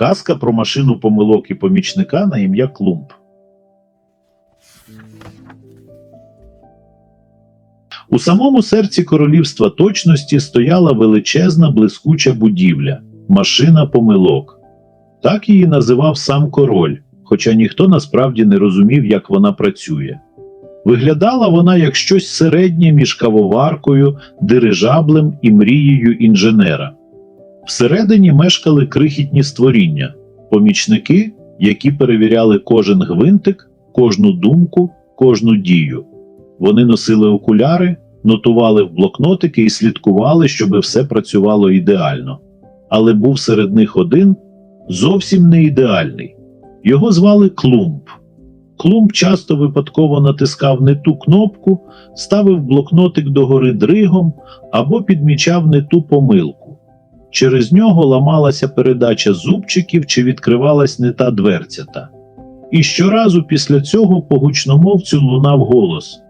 Казка про машину помилок і помічника на ім'я Клумб. У самому серці королівства точності стояла величезна блискуча будівля машина помилок. Так її називав сам король, хоча ніхто насправді не розумів, як вона працює. Виглядала вона як щось середнє між кавоваркою, дирижаблем і мрією інженера. Всередині мешкали крихітні створіння, помічники, які перевіряли кожен гвинтик, кожну думку, кожну дію. Вони носили окуляри, нотували в блокнотики і слідкували, щоб все працювало ідеально. Але був серед них один зовсім не ідеальний. Його звали Клумб. Клумб часто випадково натискав не ту кнопку, ставив блокнотик догори дригом або підмічав не ту помилку. Через нього ламалася передача зубчиків чи відкривалась не та дверцята. І щоразу після цього по гучномовцю лунав голос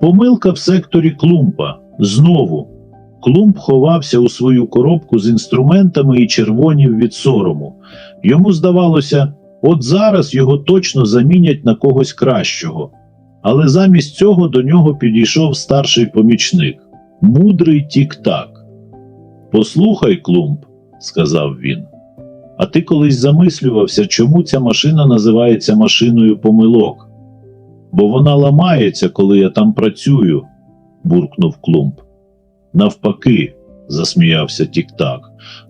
Помилка в секторі Клумпа. Знову. Клумб ховався у свою коробку з інструментами і червонів від сорому. Йому здавалося, от зараз його точно замінять на когось кращого. Але замість цього до нього підійшов старший помічник мудрий тік-так. Послухай, Клумб, сказав він. А ти колись замислювався, чому ця машина називається машиною помилок? Бо вона ламається, коли я там працюю, буркнув Клумб. Навпаки, засміявся Тік-Так,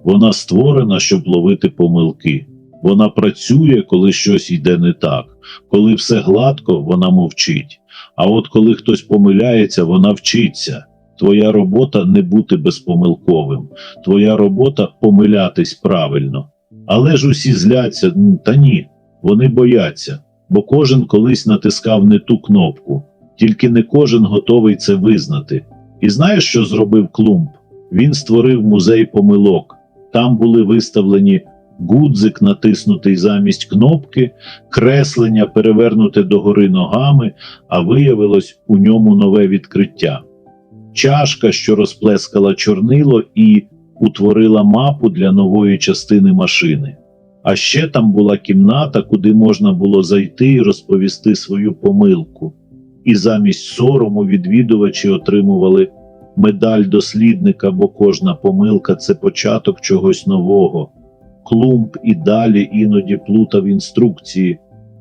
вона створена, щоб ловити помилки. Вона працює, коли щось йде не так. Коли все гладко, вона мовчить. А от коли хтось помиляється, вона вчиться. Твоя робота не бути безпомилковим, твоя робота помилятись правильно. Але ж усі зляться, та ні, вони бояться, бо кожен колись натискав не ту кнопку, тільки не кожен готовий це визнати. І знаєш, що зробив Клумб? Він створив музей помилок. Там були виставлені гудзик, натиснутий замість кнопки, креслення, перевернуте догори ногами, а виявилось у ньому нове відкриття. Чашка, що розплескала чорнило і утворила мапу для нової частини машини. А ще там була кімната, куди можна було зайти і розповісти свою помилку. І замість сорому відвідувачі отримували медаль дослідника, бо кожна помилка це початок чогось нового. Клумб і далі іноді плутав інструкції,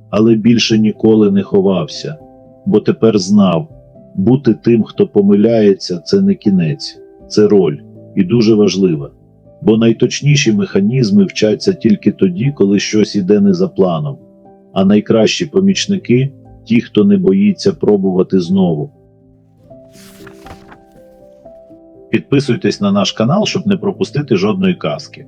але більше ніколи не ховався, бо тепер знав, бути тим, хто помиляється, це не кінець, це роль і дуже важлива. Бо найточніші механізми вчаться тільки тоді, коли щось іде не за планом, а найкращі помічники ті, хто не боїться пробувати знову. Підписуйтесь на наш канал, щоб не пропустити жодної казки.